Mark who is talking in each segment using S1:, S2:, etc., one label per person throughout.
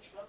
S1: Çıkıyor,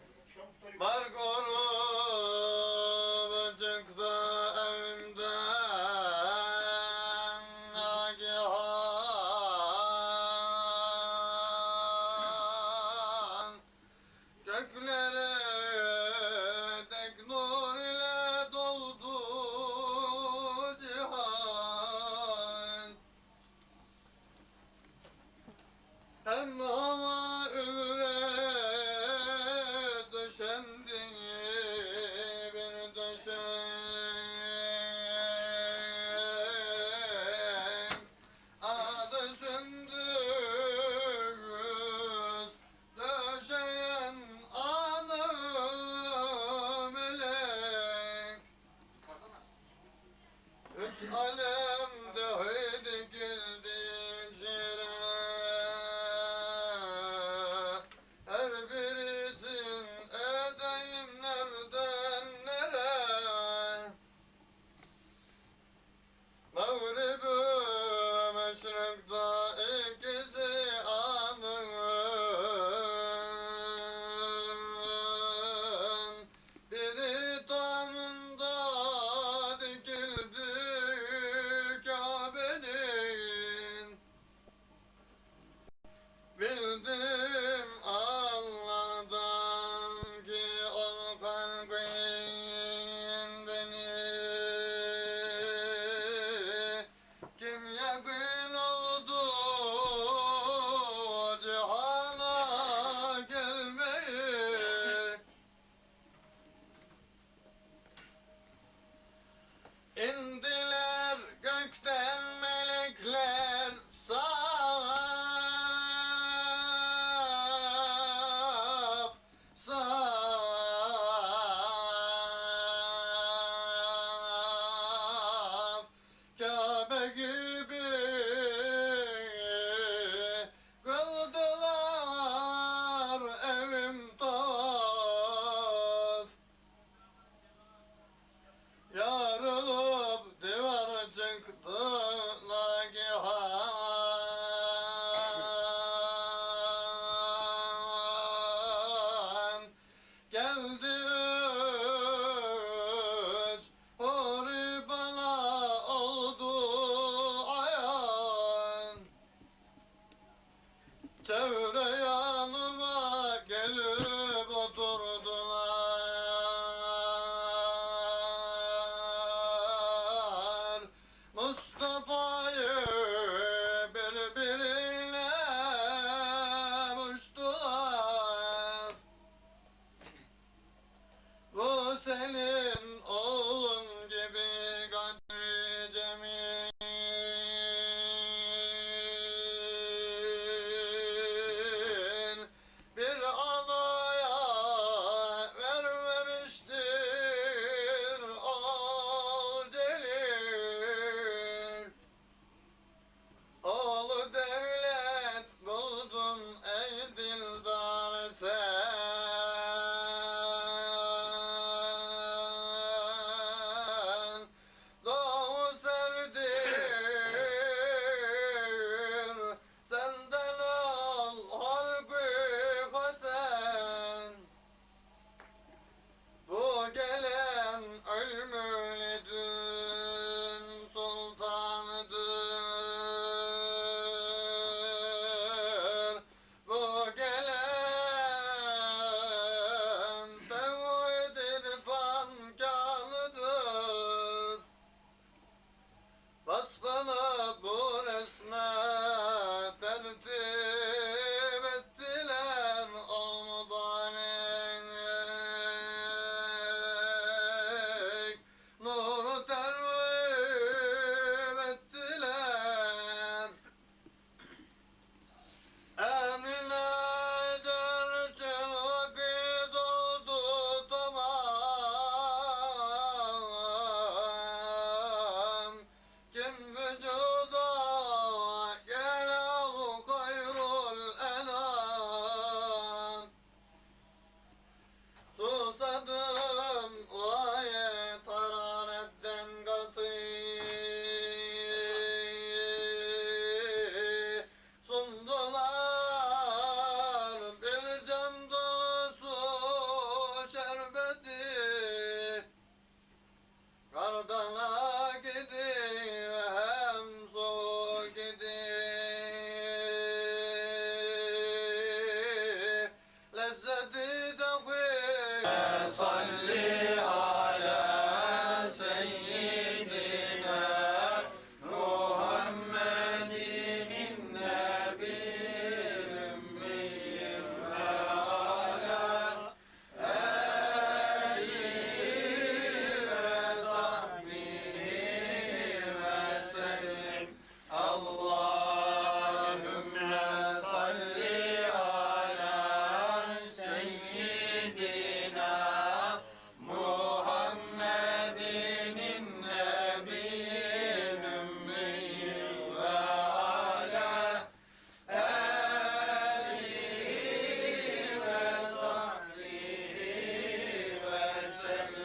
S1: ve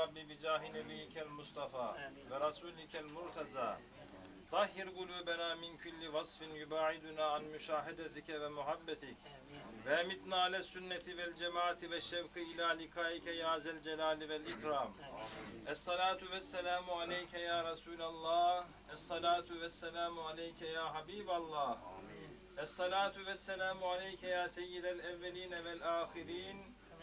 S2: Rabbi bi cahi nebiyyikel Mustafa ve rasulikel murtaza. Tahhir kulubena min kulli vasfin yubaiduna an müşahedetike ve muhabbetik. Ve emitna ale sünneti vel cemaati ve şevki ila likaike ya zel celali vel ikram. Es-salatu ve selamu aleyke ya Resulallah. Es-salatu ve selamu aleyke ya Habiballah. Es-salatu ve selamu aleyke ya seyyidel evveline vel ahirin.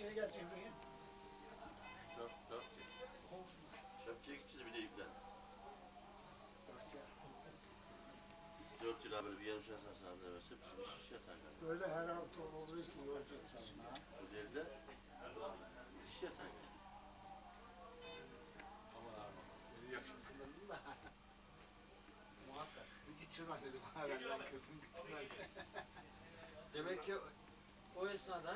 S3: Yere gelecek buraya?
S1: Dört, dört.
S4: Çöpçüye gideceğiz bir de yüklen. Dört yıl böyle bir yarım saat sonra verse bir iş yatan galiba.
S5: Böyle her hafta olduğu için yolcu
S4: Bu devde iş yatan galiba.
S5: Muhakkak. Gitme dedim. Hala kötü gitme.
S6: Demek ki o esnada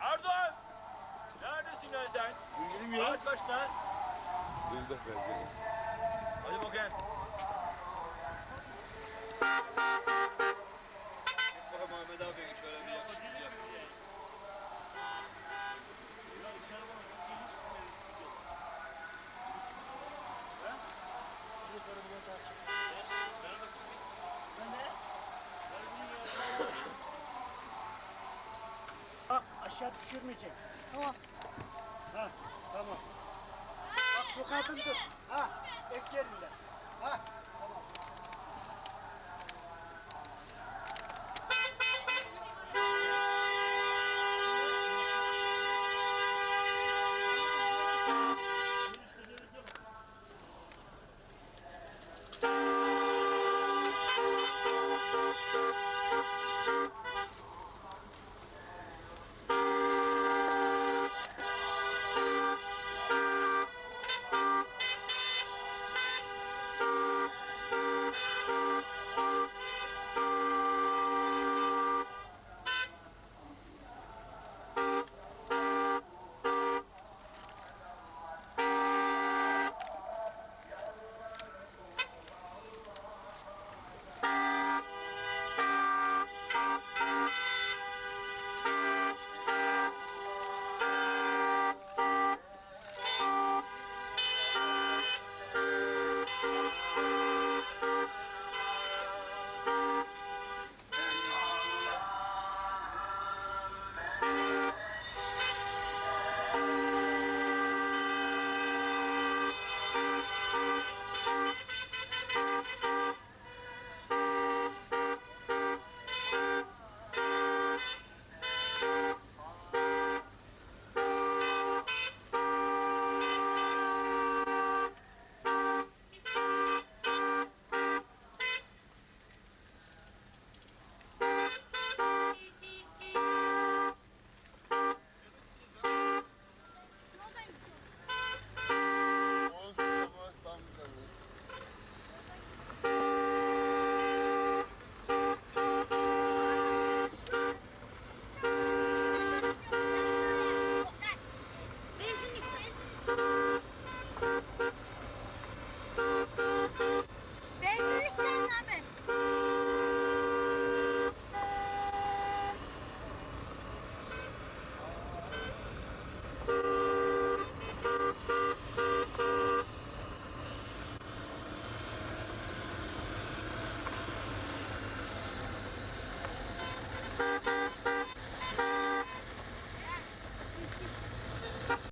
S2: Erdoğan! Neredesin lan sen? Bilmiyorum ya. Saat kaç lan?
S1: Zilde bezeli.
S2: Hadi bakayım. Ahmet abi şöyle bir yakışıklı yap.
S5: Aşağı düşürmeyecek. Tamam. Ha, tamam. Bak çok adımdır. Ha, ek yerinde. Ha,